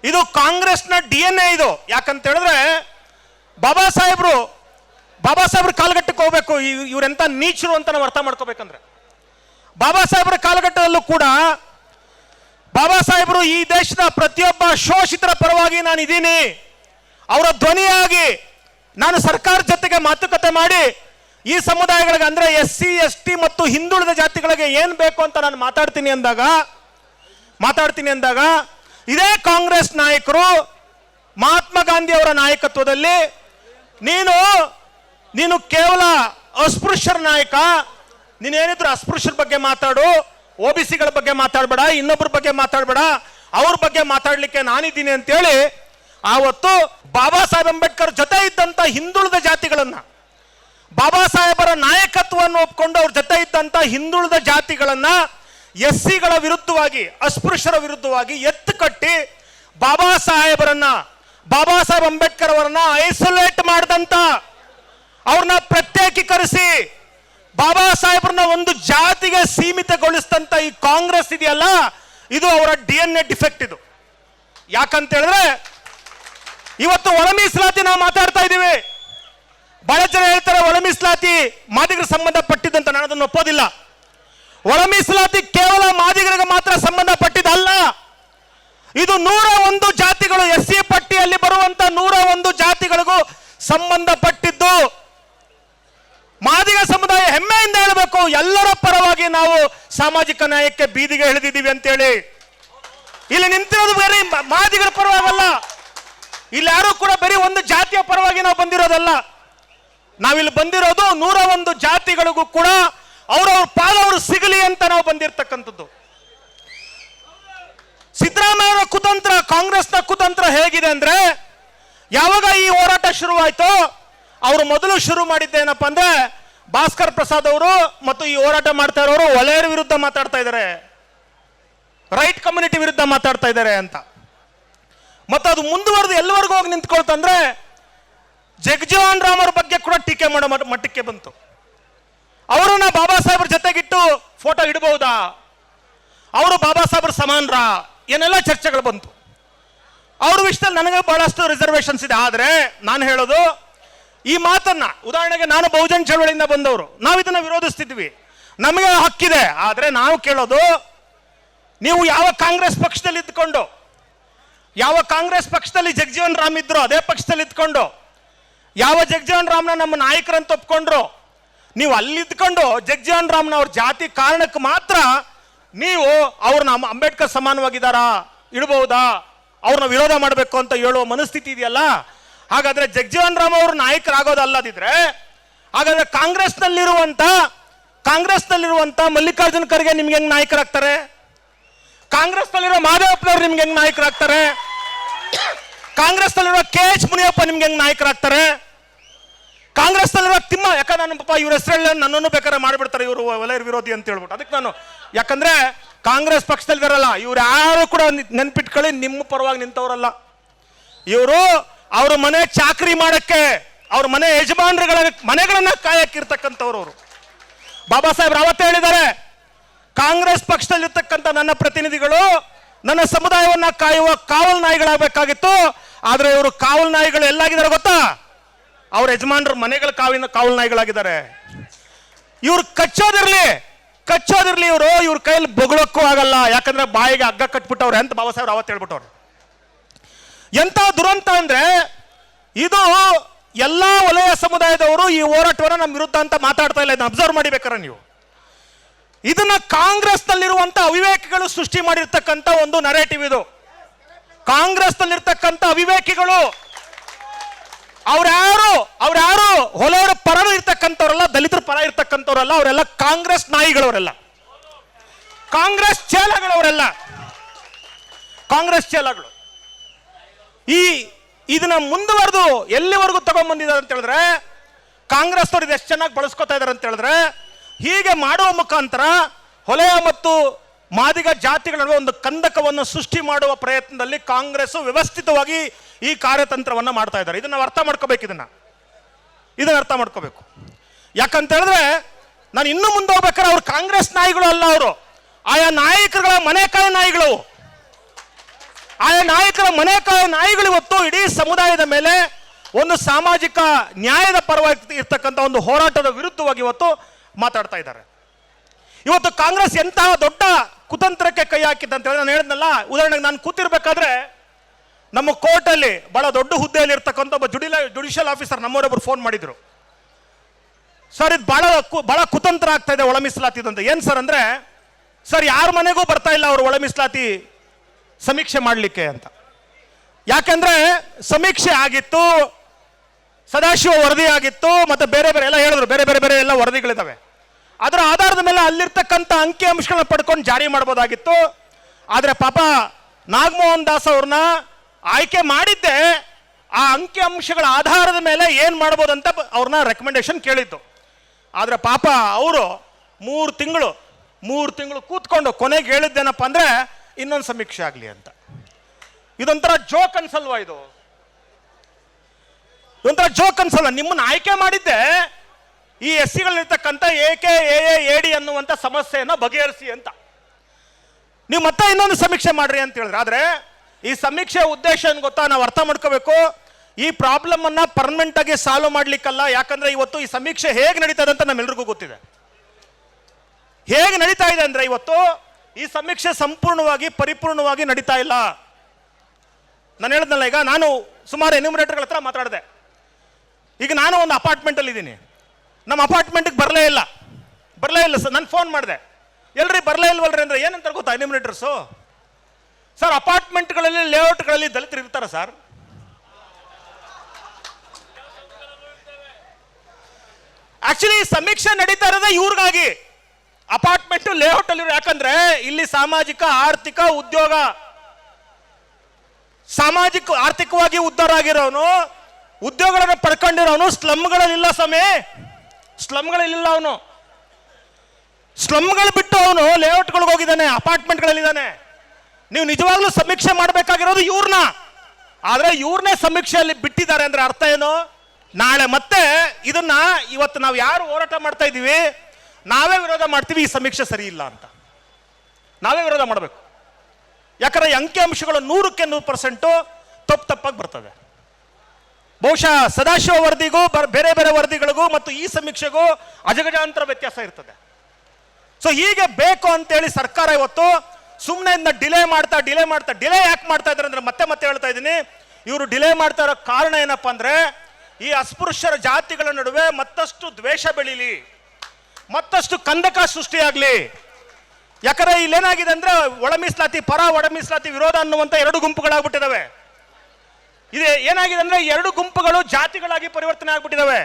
ಇದು ಕಾಂಗ್ರೆಸ್ನ ಡಿ ಎನ್ ಎ ಇದು. ಯಾಕಂತ ಹೇಳಿದ್ರೆ, ಬಾಬಾ ಸಾಹೇಬ್ರು, ಬಾಬಾ ಸಾಹೇಬ್ರ ಕಾಲಘಟ್ಟಕ್ಕೆ ಹೋಗ್ಬೇಕು ಇವರೆಂತ ನೀಚರು ಅಂತ ನಾವು ಅರ್ಥ ಮಾಡ್ಕೋಬೇಕಂದ್ರೆ. ಬಾಬಾ ಸಾಹೇಬ್ರ ಕಾಲಘಟ್ಟದಲ್ಲೂ ಕೂಡ, ಬಾಬಾ ಸಾಹೇಬ್ರು ಈ ದೇಶದ ಪ್ರತಿಯೊಬ್ಬ ಶೋಷಿತರ ಪರವಾಗಿ ನಾನು ಇದ್ದೀನಿ. ಅವರ ಧ್ವನಿಯಾಗಿ ನಾನು ಸರ್ಕಾರ ಜೊತೆಗೆ ಮಾತುಕತೆ ಮಾಡಿ, ಈ ಸಮುದಾಯಗಳಿಗೆ ಅಂದ್ರೆ ಎಸ್ ಸಿ ಎಸ್ ಟಿ ಮತ್ತು ಹಿಂದುಳಿದ ಜಾತಿಗಳಿಗೆ ಏನ್ ಬೇಕು ಅಂತ ನಾನು ಮಾತಾಡ್ತೀನಿ ಅಂದಾಗ ಮಾತಾಡ್ತೀನಿ ಅಂದಾಗ ಇದೇ ಕಾಂಗ್ರೆಸ್ ನಾಯಕರು ಮಹಾತ್ಮ ಗಾಂಧಿ ಅವರ ನಾಯಕತ್ವದಲ್ಲಿ ನೀನು ನೀನು ಕೇವಲ ಅಸ್ಪೃಶ್ಯರ ನಾಯಕ ನೀನೇನಿದ್ರು ಅಸ್ಪೃಶ್ಯರ ಬಗ್ಗೆ ಮಾತಾಡು, ಒ ಬಿ ಸಿಗಳ ಬಗ್ಗೆ ಮಾತಾಡಬೇಡ ಇನ್ನೊಬ್ಬರ ಬಗ್ಗೆ ಮಾತಾಡಬೇಡ, ಅವ್ರ ಬಗ್ಗೆ ಮಾತಾಡಲಿಕ್ಕೆ ನಾನಿದ್ದೀನಿ ಅಂತೇಳಿ ಆವತ್ತು ಬಾಬಾ ಸಾಹೇಬ್ ಅಂಬೇಡ್ಕರ್ ಜೊತೆ ಇದ್ದಂತ ಹಿಂದುಳಿದ ಜಾತಿಗಳನ್ನ, ಬಾಬಾ ಸಾಹೇಬರ ನಾಯಕತ್ವವನ್ನು ಒಪ್ಕೊಂಡು ಅವ್ರ ಜೊತೆ ಇದ್ದಂತ ಹಿಂದುಳಿದ ಜಾತಿಗಳನ್ನ ಎಸ್ ಸಿಗಳ ವಿರುದ್ಧವಾಗಿ, ಅಸ್ಪೃಶ್ಯರ ವಿರುದ್ಧವಾಗಿ ಎತ್ತು ಕಟ್ಟಿ ಬಾಬಾ ಸಾಹೇಬರನ್ನ, ಬಾಬಾ ಸಾಹೇಬ್ ಅಂಬೇಡ್ಕರ್ ಅವರನ್ನ ಐಸೋಲೇಟ್ ಮಾಡಿದಂತ ಅವ್ರನ್ನ ಪ್ರತ್ಯೇಕೀಕರಿಸಿ ಬಾಬಾ ಸಾಹೇಬ್ರನ್ನ ಒಂದು ಜಾತಿಗೆ ಸೀಮಿತಗೊಳಿಸಿದಂತ ಈ ಕಾಂಗ್ರೆಸ್ ಇದೆಯಲ್ಲ, ಇದು ಅವರ ಡಿ ಎನ್ ಎ ಡಿಫೆಕ್ಟ್ ಇದು. ಯಾಕಂತ ಹೇಳಿದ್ರೆ ಇವತ್ತು ಒಳ ಮೀಸಲಾತಿ ನಾವು ಮಾತಾಡ್ತಾ ಇದ್ದೀವಿ. ಬಹಳ ಜನ ಹೇಳ್ತಾರೆ ಒಳ ಮೀಸಲಾತಿ ಮಾದಿಗರ ಸಂಬಂಧಪಟ್ಟಿದ್ದಂತ ನಾನು ಅದನ್ನು ಒಪ್ಪೋದಿಲ್ಲ. ಒಳ ಮೀಸಲಾತಿ ಕೇವಲ ಮಾದಿಗರಿಗೆ ಮಾತ್ರ ಸಂಬಂಧಪಟ್ಟಿದ್ದಲ್ಲ. ಇದು ನೂರ ಒಂದು ಜಾತಿಗಳು ಎಸ್ ಸಿ ಪಟ್ಟಿಯಲ್ಲಿ ಬರುವಂತ ನೂರ ಒಂದು ಜಾತಿಗಳಿಗೂ ಸಂಬಂಧಪಟ್ಟಿದ್ದು. ಮಾದಿಗ ಸಮುದಾಯ ಹೆಮ್ಮೆಯಿಂದ ಹೇಳಬೇಕು, ಎಲ್ಲರ ಪರವಾಗಿ ನಾವು ಸಾಮಾಜಿಕ ನ್ಯಾಯಕ್ಕೆ ಬೀದಿಗೆ ಇಳಿದಿದ್ದೀವಿ ಅಂತೇಳಿ. ಇಲ್ಲಿ ನಿಂತಿರೋದು ಬೇರೆ, ಮಾದಿಗರ ಪರವಾಗಲ್ಲ. ಇಲ್ಲಿ ಯಾರು ಕೂಡ ಬರೀ ಒಂದು ಜಾತಿಯ ಪರವಾಗಿ ನಾವು ಬಂದಿರೋದಲ್ಲ. ನಾವಿಲ್ಲಿ ಬಂದಿರೋದು ನೂರ ಒಂದು ಜಾತಿಗಳಿಗೂ ಕೂಡ ಅವ್ರವ್ರ ಪಾಲವರು ಸಿಗಲಿ ಅಂತ ನಾವು ಬಂದಿರತಕ್ಕಂಥದ್ದು. ಸಿದ್ದರಾಮಯ್ಯ ಕುತಂತ್ರ, ಕಾಂಗ್ರೆಸ್ನ ಕುತಂತ್ರ ಹೇಗಿದೆ ಅಂದ್ರೆ, ಯಾವಾಗ ಈ ಹೋರಾಟ ಶುರುವಾಯ್ತೋ, ಅವರು ಮೊದಲು ಶುರು ಮಾಡಿದ್ದೇನಪ್ಪ ಅಂದ್ರೆ, ಭಾಸ್ಕರ್ ಪ್ರಸಾದ್ ಅವರು ಮತ್ತು ಈ ಹೋರಾಟ ಮಾಡ್ತಾ ಇರೋರು ಒಲೆಯರ ವಿರುದ್ಧ ಮಾತಾಡ್ತಾ ಇದ್ದಾರೆ. ರೈಟ್ ಕಮ್ಯುನಿಟಿ ವಿರುದ್ಧ ಮಾತಾಡ್ತಾ ಇದ್ದಾರೆ ಅಂತ. ಮತ್ತು ಅದು ಮುಂದುವರೆದು ಎಲ್ಲವರೆಗೂ ಹೋಗಿ ನಿಂತ್ಕೊಳ್ತಂದ್ರೆ, ಜಗಜೀವನ್ ರಾಮ್ ಅವ್ರ ಬಗ್ಗೆ ಕೂಡ ಟೀಕೆ ಮಾಡೋ ಮಟ್ಟ- ಮಟ್ಟಕ್ಕೆ ಬಂತು. ಅವರನ್ನ ಬಾಬಾ ಸಾಹೇಬ್ರ ಜೊತೆಗಿಟ್ಟು ಫೋಟೋ ಇಡಬಹುದಾ? ಅವರು ಬಾಬಾ ಸಾಹೇಬ್ರ ಸಮಾನರ? ಏನೆಲ್ಲ ಚರ್ಚೆಗಳು ಬಂತು. ಅವ್ರ ವಿಷಯದಲ್ಲಿ ನನಗೆ ಬಹಳಷ್ಟು ರಿಸರ್ವೇಶನ್ಸ್ ಇದೆ. ಆದರೆ ನಾನು ಹೇಳೋದು, ಈ ಮಾತನ್ನ, ಉದಾಹರಣೆಗೆ ನಾನು ಬಹುಜನ್ ಚಳವಳಿಯಿಂದ ಬಂದವರು, ನಾವು ಇದನ್ನ ವಿರೋಧಿಸ್ತಿದ್ವಿ. ನಮಗೆ ಹಕ್ಕಿದೆ. ಆದರೆ ನಾವು ಕೇಳೋದು, ನೀವು ಯಾವ ಕಾಂಗ್ರೆಸ್ ಪಕ್ಷದಲ್ಲಿ ಇದ್ಕೊಂಡು, ಯಾವ ಕಾಂಗ್ರೆಸ್ ಪಕ್ಷದಲ್ಲಿ ಜಗಜೀವನ್ ರಾಮ್ ಇದ್ರು, ಅದೇ ಪಕ್ಷದಲ್ಲಿ ಇದ್ಕೊಂಡು, ಯಾವ ಜಗಜೀವನ್ ರಾಮ್ನ ನಮ್ಮ ನಾಯಕರಂತ ಒಪ್ಕೊಂಡ್ರು ನೀವು ಅಲ್ಲಿದ್ಕೊಂಡು ಜಗಜೀವನ್ ರಾಮ್ನ ಅವ್ರ ಜಾತಿ ಕಾರಣಕ್ಕೆ ಮಾತ್ರ ನೀವು ಅವ್ರನ್ನ ಅಂಬೇಡ್ಕರ್ ಸಮಾನವಾಗಿದ್ದಾರಾ ಇಡಬಹುದಾ ಅವ್ರನ್ನ ವಿರೋಧ ಮಾಡಬೇಕು ಅಂತ ಹೇಳುವ ಮನಸ್ಥಿತಿ ಇದೆಯಲ್ಲ? ಹಾಗಾದ್ರೆ ಜಗಜೀವನ್ ರಾಮ್ ಅವರು ನಾಯಕರಾಗೋದಲ್ಲದಿದ್ರೆ, ಹಾಗಾದ್ರೆ ಕಾಂಗ್ರೆಸ್ನಲ್ಲಿರುವಂತ ಕಾಂಗ್ರೆಸ್ನಲ್ಲಿರುವಂತ ಮಲ್ಲಿಕಾರ್ಜುನ್ ಖರ್ಗೆ ನಿಮ್ಗೆ ಹೆಂಗ್ ನಾಯಕರಾಗ್ತಾರೆ? ಕಾಂಗ್ರೆಸ್ನಲ್ಲಿರೋ ಮಾದೇವಪ್ಪನವ್ರು ನಿಮ್ಗೆ ಹೆಂಗ್ ನಾಯಕರಾಗ್ತಾರೆ? ಕಾಂಗ್ರೆಸ್ನಲ್ಲಿರೋ ಕೆ ಎಚ್ ಮುನಿಯಪ್ಪ ನಿಮ್ಗೆ ಹೆಂಗ್ ನಾಯಕರಾಗ್ತಾರೆ? ಕಾಂಗ್ರೆಸ್ನಲ್ಲಿರೋ ತಿಮ್ಮ ಯಾಕಂದ್ರೆ ನನ್ನ ಪಾಪ ಇವ್ರ ಹೆಸರಲ್ಲಿ ನನ್ನನ್ನು ಬೇಕಾದ್ರೆ ಮಾಡಿಬಿಡ್ತಾರೆ ಇವರು ವಲಯರ್ ವಿರೋಧಿ ಅಂತ ಹೇಳ್ಬಿಟ್ಟು. ಅದಕ್ಕೆ ನಾನು, ಯಾಕಂದ್ರೆ ಕಾಂಗ್ರೆಸ್ ಪಕ್ಷದಲ್ಲಿ ಬರಲ್ಲ ಇವ್ರು ಯಾರು ಕೂಡ ನೆನ್ಪಿಟ್ಕೊಳ್ಳಿ, ನಿಮ್ಮ ಪರವಾಗಿ ನಿಂತವರಲ್ಲ. ಇವರು ಅವ್ರ ಮನೆ ಚಾಕ್ರಿ ಮಾಡಕ್ಕೆ, ಅವ್ರ ಮನೆ ಯಜಮಾನರುಗಳ ಮನೆಗಳನ್ನ ಕಾಯಕ್ಕಿರ್ತಕ್ಕಂಥವ್ರು ಅವರು. ಬಾಬಾ ಸಾಹೇಬ್ ರಾವತ್ ಹೇಳಿದ್ದಾರೆ, ಕಾಂಗ್ರೆಸ್ ಪಕ್ಷದಲ್ಲಿರ್ತಕ್ಕಂಥ ನನ್ನ ಪ್ರತಿನಿಧಿಗಳು ನನ್ನ ಸಮುದಾಯವನ್ನ ಕಾಯುವ ಕಾವಲ್ ನಾಯಿಗಳಾಗಬೇಕಾಗಿತ್ತು ಆದರೆ ಇವರು ಕಾವಲ್ ನಾಯಿಗಳು ಎಲ್ಲಾಗಿದ್ದಾರೆ ಗೊತ್ತಾ? ಅವ್ರ ಯಜಮಾನರ ಮನೆಗಳ ಕಾವಿನ ಕಾವಲ್ ನಾಯಿಗಳಾಗಿದ್ದಾರೆ. ಇವ್ರು ಕಚ್ಚೋದಿರ್ಲಿ ಕಚ್ಚೋದಿರ್ಲಿ ಇವರು, ಇವ್ರ ಕೈಯಲ್ಲಿ ಬೊಗಳಕ್ಕೂ ಆಗಲ್ಲ. ಯಾಕಂದ್ರೆ ಬಾಯಿಗೆ ಹಗ್ಗ ಕಟ್ಬಿಟ್ಟವ್ರೆ ಅಂತ ಬಾಬಾ ಸಾಹೇಬ್ರು ಅವತ್ತು ಹೇಳ್ಬಿಟ್ಟವ್ರು. ಎಂತ ದುರಂತ ಅಂದ್ರೆ, ಇದು ಎಲ್ಲಾ ವಲಯ ಸಮುದಾಯದವರು ಈ ಹೋರಾಟವನ್ನು ನಮ್ಮ ವಿರುದ್ಧ ಅಂತ ಮಾತಾಡ್ತಾ ಇಲ್ಲ, ಇದನ್ನ ಅಬ್ಸರ್ವ್ ಮಾಡಿಬೇಕಾರೆ ನೀವು. ಇದನ್ನ ಕಾಂಗ್ರೆಸ್ನಲ್ಲಿರುವಂಥ ಅವಿವೇಕಿಗಳು ಸೃಷ್ಟಿ ಮಾಡಿರ್ತಕ್ಕಂಥ ಒಂದು ನರೇಟಿವ್ ಇದು. ಕಾಂಗ್ರೆಸ್ನಲ್ಲಿರ್ತಕ್ಕಂಥ ಅವಿವೇಕಿಗಳು ಅವ್ರ್ಯಾರು ಅವ್ರ್ಯಾರು ಹೊಲವರ ಪರ ಇರ್ತಕ್ಕಂಥವ್ರಲ್ಲ, ದಲಿತರ ಪರ ಇರ್ತಕ್ಕಂಥವ್ರಲ್ಲ, ಅವರೆಲ್ಲ ಕಾಂಗ್ರೆಸ್ ನಾಯಿಗಳವರೆಲ್ಲ. ಕಾಂಗ್ರೆಸ್ ಚೇಲಗಳವರೆಲ್ಲ ಕಾಂಗ್ರೆಸ್ ಚೇಲಗಳು ಈ ಇದನ್ನ ಮುಂದುವರೆದು ಎಲ್ಲಿವರೆಗೂ ತಗೊಂಡ್ಬಂದಿದ್ದಾರೆ ಅಂತ ಹೇಳಿದ್ರೆ ಕಾಂಗ್ರೆಸ್ ಅವರು ಇದು ಎಷ್ಟು ಚೆನ್ನಾಗಿ ಬಳಸ್ಕೊತಾ ಇದ್ದಾರೆ ಅಂತ ಹೇಳಿದ್ರೆ, ಹೀಗೆ ಮಾಡುವ ಮುಖಾಂತರ ಹೊಲೆಯ ಮತ್ತು ಮಾದಿಗ ಜಾತಿಗಳ ನಡುವೆ ಒಂದು ಕಂದಕವನ್ನು ಸೃಷ್ಟಿ ಮಾಡುವ ಪ್ರಯತ್ನದಲ್ಲಿ ಕಾಂಗ್ರೆಸ್ ವ್ಯವಸ್ಥಿತವಾಗಿ ಈ ಕಾರ್ಯತಂತ್ರವನ್ನು ಮಾಡ್ತಾ ಇದ್ದಾರೆ. ಇದನ್ನು ಅರ್ಥ ಮಾಡ್ಕೋಬೇಕು ಇದನ್ನು. ಇದನ್ನು ಅರ್ಥ ಮಾಡ್ಕೋಬೇಕು. ಯಾಕಂತ ಹೇಳಿದ್ರೆ ನಾನು ಇನ್ನು ಮುಂದೆ ಹೋಗ್ಬೇಕಾದ್ರೆ ಅವ್ರು ಕಾಂಗ್ರೆಸ್ ನಾಯಿಗಳು ಅಲ್ಲ ಅವರು. ಆಯಾ ನಾಯಕರುಗಳ ಮನೆಕಾಯಿ ನಾಯಿಗಳು. ಅವು. ಆಯಾ ನಾಯಕರ ಮನೆ ಕಾಯ ನಾಯಿಗಳು ಇವತ್ತು ಇಡೀ ಸಮುದಾಯದ ಮೇಲೆ ಒಂದು ಸಾಮಾಜಿಕ ನ್ಯಾಯದ ಪರವಾಗಿ ಇರ್ತಕ್ಕಂಥ ಒಂದು ಹೋರಾಟದ ವಿರುದ್ಧವಾಗಿ ಇವತ್ತು ಮಾತಾಡ್ತಾ ಇದ್ದಾರೆ. ಇವತ್ತು ಕಾಂಗ್ರೆಸ್ ಎಂತಹ ದೊಡ್ಡ ಕುತಂತ್ರಕ್ಕೆ ಕೈ ಹಾಕಿದ್ದ ಅಂತ ಹೇಳಿ ನಾನು ಹೇಳಿದ್ನಲ್ಲ, ಉದಾಹರಣೆಗೆ ನಾನು ಕೂತಿರ್ಬೇಕಾದ್ರೆ ನಮ್ಮ ಕೋರ್ಟಲ್ಲಿ ಬಹಳ ದೊಡ್ಡ ಹುದ್ದೆಯಲ್ಲಿ ಇರ್ತಕ್ಕಂಥ ಒಬ್ಬ ಜುಡಿಲ ಜುಡಿಷಿಯಲ್ ಆಫೀಸರ್ ನಮ್ಮವರೊಬ್ಬರು ಫೋನ್ ಮಾಡಿದ್ರು. ಸರ್, ಇದು ಬಹಳ ಬಹಳ ಕುತಂತ್ರ ಆಗ್ತಾ ಇದೆ, ಒಳ ಏನು ಸರ್ ಅಂದ್ರೆ, ಸರ್, ಯಾರ ಮನೆಗೂ ಬರ್ತಾ ಇಲ್ಲ ಅವರು ಒಳ ಮೀಸಲಾತಿ ಸಮೀಕ್ಷೆ ಮಾಡಲಿಕ್ಕೆ ಅಂತ. ಯಾಕಂದ್ರೆ, ಸಮೀಕ್ಷೆ ಆಗಿತ್ತು, ಸದಾಶಿವ ವರದಿ ಆಗಿತ್ತು, ಮತ್ತೆ ಬೇರೆ ಬೇರೆ ಎಲ್ಲ ಹೇಳಿದ್ರು, ಬೇರೆ ಬೇರೆ ಬೇರೆ ಎಲ್ಲ ವರದಿಗಳಿದಾವೆ. ಅದರ ಆಧಾರದ ಮೇಲೆ ಅಲ್ಲಿರ್ತಕ್ಕಂಥ ಅಂಕಿ ಅಂಶಗಳನ್ನ ಪಡ್ಕೊಂಡು ಜಾರಿ ಮಾಡ್ಬೋದಾಗಿತ್ತು. ಆದರೆ ಪಾಪ ನಾಗಮೋಹನ್ ದಾಸ್ ಅವ್ರನ್ನ ಆಯ್ಕೆ ಮಾಡಿದ್ದೆ, ಆ ಅಂಕಿ ಅಂಶಗಳ ಆಧಾರದ ಮೇಲೆ ಏನು ಮಾಡ್ಬೋದಂತ ಅವ್ರನ್ನ ರೆಕಮೆಂಡೇಶನ್ ಕೇಳಿದ್ದು. ಆದರೆ ಪಾಪ ಅವರು ಮೂರು ತಿಂಗಳು ಮೂರು ತಿಂಗಳು ಕೂತ್ಕೊಂಡು ಕೊನೆಗೆ ಹೇಳಿದ್ದೇನಪ್ಪ ಅಂದ್ರೆ ಇನ್ನೊಂದು ಸಮೀಕ್ಷೆ ಆಗಲಿ ಅಂತ. ಇದೊಂಥರ ಜೋಕ್ ಅನ್ಸಲ್ವಾ ಇದು? ಇದೊಂಥರ ಜೋಕ್ ಅನ್ಸಲ್ಲ, ನಿಮ್ಮನ್ನ ಆಯ್ಕೆ ಮಾಡಿದ್ದೆ ಈ ಎಸ್ ಸಿಗಳಿರ್ತಕ್ಕಂಥ ಕೆ, ಎ ಎ ಡಿ ಅನ್ನುವಂಥ ಸಮಸ್ಯೆಯನ್ನು ಬಗೆಹರಿಸಿ ಅಂತ. ನೀವು ಮತ್ತೆ ಇನ್ನೊಂದು ಸಮೀಕ್ಷೆ ಮಾಡ್ರಿ ಅಂತ ಹೇಳಿದ್ರೆ, ಆದರೆ ಈ ಸಮೀಕ್ಷೆ ಉದ್ದೇಶ ಏನು ಗೊತ್ತಾ? ನಾವು ಅರ್ಥ ಮಾಡ್ಕೋಬೇಕು. ಈ ಪ್ರಾಬ್ಲಮ್ ಅನ್ನ ಪರ್ಮನೆಂಟ್ ಆಗಿ ಸಾಲ್ವ್ ಮಾಡ್ಲಿಕ್ಕಲ್ಲ, ಯಾಕಂದ್ರೆ ಇವತ್ತು ಈ ಸಮೀಕ್ಷೆ ಹೇಗೆ ನಡೀತದೆ ಅಂತ ನಮ್ಮೆಲ್ರಿಗೂ ಗೊತ್ತಿದೆ. ಹೇಗೆ ನಡೀತಾ ಇದೆ ಅಂದ್ರೆ ಇವತ್ತು ಈ ಸಮೀಕ್ಷೆ ಸಂಪೂರ್ಣವಾಗಿ, ಪರಿಪೂರ್ಣವಾಗಿ ನಡೀತಾ ಇಲ್ಲ. ನಾನು ಹೇಳಿದ್ನಲ್ಲ, ಈಗ ನಾನು ಸುಮಾರು ಎನ್ಯೂಮರೇಟರ್ಗಳ ಹತ್ರ ಮಾತಾಡಿದೆ. ಈಗ ನಾನು ಒಂದು ಅಪಾರ್ಟ್ಮೆಂಟಲ್ಲಿ ಇದ್ದೀನಿ ನಮ್ಮ ಅಪಾರ್ಟ್ಮೆಂಟ್ಗೆ ಬರಲೇ ಇಲ್ಲ. ಬರಲೇ ಇಲ್ಲ ಸರ್, ನಾನು ಫೋನ್ ಮಾಡಿದೆ. ಎಲ್ರಿ ಬರಲೇ ಇಲ್ವಲ್ರಿ ಅಂದ್ರೆ ಏನಂತ ಗೊತ್ತಾ ಎನ್ಯೂಮರೇಟರ್ಸು ಸರ್, ಅಪಾರ್ಟ್ಮೆಂಟ್ಗಳಲ್ಲಿ, ಲೇಔಟ್ಗಳಲ್ಲಿ ದಲಿತರು ಇರ್ತಾರ ಸರ್. ಆಕ್ಚುಲಿ ಸಮೀಕ್ಷೆ ನಡೀತಾ ಇರೋದೇ ಇವ್ರಿಗಾಗಿ. ಅಪಾರ್ಟ್ಮೆಂಟ್ ಲೇಔಟ್ ಅಲ್ಲಿ ಯಾಕಂದ್ರೆ ಇಲ್ಲಿ ಸಾಮಾಜಿಕ, ಆರ್ಥಿಕ, ಉದ್ಯೋಗ. ಸಾಮಾಜಿಕ, ಆರ್ಥಿಕವಾಗಿ ಉದ್ಧಾರ ಆಗಿರೋನು, ಉದ್ಯೋಗಗಳನ್ನು ಪಡ್ಕೊಂಡಿರೋನು ಸ್ಲಮ್ಗಳಲ್ಲಿಲ್ಲ ಸಮೇ ಸ್ಲಮ್ಗಳಲ್ಲಿಲ್ಲ ಅವನು. ಸ್ಲಮ್ಗಳು ಬಿಟ್ಟು ಅವನು ಲೇಔಟ್ಗಳಿಗೆ ಹೋಗಿದ್ದಾನೆ ಅಪಾರ್ಟ್ಮೆಂಟ್ಗಳಲ್ಲಿದ್ದಾನೆ ನೀವು ನಿಜವಾಗ್ಲೂ ಸಮೀಕ್ಷೆ ಮಾಡಬೇಕಾಗಿರೋದು ಇವ್ರನ್ನ. ಆದ್ರೆ ಇವ್ರನ್ನೇ ಸಮೀಕ್ಷೆಯಲ್ಲಿ ಬಿಟ್ಟಿದ್ದಾರೆ ಅಂದ್ರೆ ಅರ್ಥ ಏನು? ನಾಳೆ ಮತ್ತೆ ಇದನ್ನ ಇವತ್ತು ನಾವು ಯಾರು ಹೋರಾಟ ಮಾಡ್ತಾ ಇದ್ದೀವಿ, ನಾವೇ ವಿರೋಧ ಮಾಡ್ತೀವಿ, ಈ ಸಮೀಕ್ಷೆ ಸರಿ ಇಲ್ಲ ಅಂತ. ನಾವೇ ವಿರೋಧ ಮಾಡಬೇಕು. ಯಾಕಂದ್ರೆ ಅಂಕಿ ಅಂಕಿಅಂಶಗಳು ನೂರಕ್ಕೆ ನೂರು ಪರ್ಸೆಂಟು ತಪ್ಪು ತಪ್ಪಾಗಿ ಬರ್ತದೆ ಬಹುಶಃ ಸದಾಶಿವ ವರದಿಗೂ ಬರ್- ಬೇರೆ ವರದಿಗಳಿಗೂ ಮತ್ತು ಈ ಸಮೀಕ್ಷೆಗೂ ಅಜಗಜಾಂತರ ವ್ಯತ್ಯಾಸ ಇರ್ತದೆ. ಸೊ ಹೀಗೆ ಬೇಕು ಅಂತೇಳಿ ಸರ್ಕಾರ ಇವತ್ತು ಸುಮ್ಮನೆ ಡಿಲೇ ಮಾಡ್ತಾ ಡಿಲೇ ಮಾಡ್ತಾ, ಡಿಲೇ ಯಾಕೆ ಮಾಡ್ತಾ ಇದ್ದಾರೆ ಅಂದ್ರೆ ಮತ್ತೆ ಮತ್ತೆ ಹೇಳ್ತಾ ಇದ್ದೀನಿ. ಇವರು ಡಿಲೇ ಮಾಡ್ತಾ ಇರೋ ಕಾರಣ ಏನಪ್ಪ ಅಂದ್ರೆ ಈ ಅಸ್ಪೃಶ್ಯರ ಜಾತಿಗಳ ನಡುವೆ ಮತ್ತಷ್ಟು ದ್ವೇಷ ಬೆಳೀಲಿ. ಮತ್ತಷ್ಟು ಕಂದಕ ಸೃಷ್ಟಿಯಾಗಲಿ. ಯಾಕಂದ್ರೆ ಇಲ್ಲೇನಾಗಿದೆ ಅಂದ್ರೆ ಒಳ ಮೀಸಲಾತಿ ಪರ ಒಳ ಮೀಸಲಾತಿ ವಿರೋಧ ಅನ್ನುವಂಥ ಎರಡು ಗುಂಪುಗಳಾಗ್ಬಿಟ್ಟಿದಾವೆ. ಇದೆ, ಏನಾಗಿದೆ ಅಂದ್ರೆ ಎರಡು ಗುಂಪುಗಳು ಜಾತಿಗಳಾಗಿ ಪರಿವರ್ತನೆ ಆಗ್ಬಿಟ್ಟಿದಾವೆ.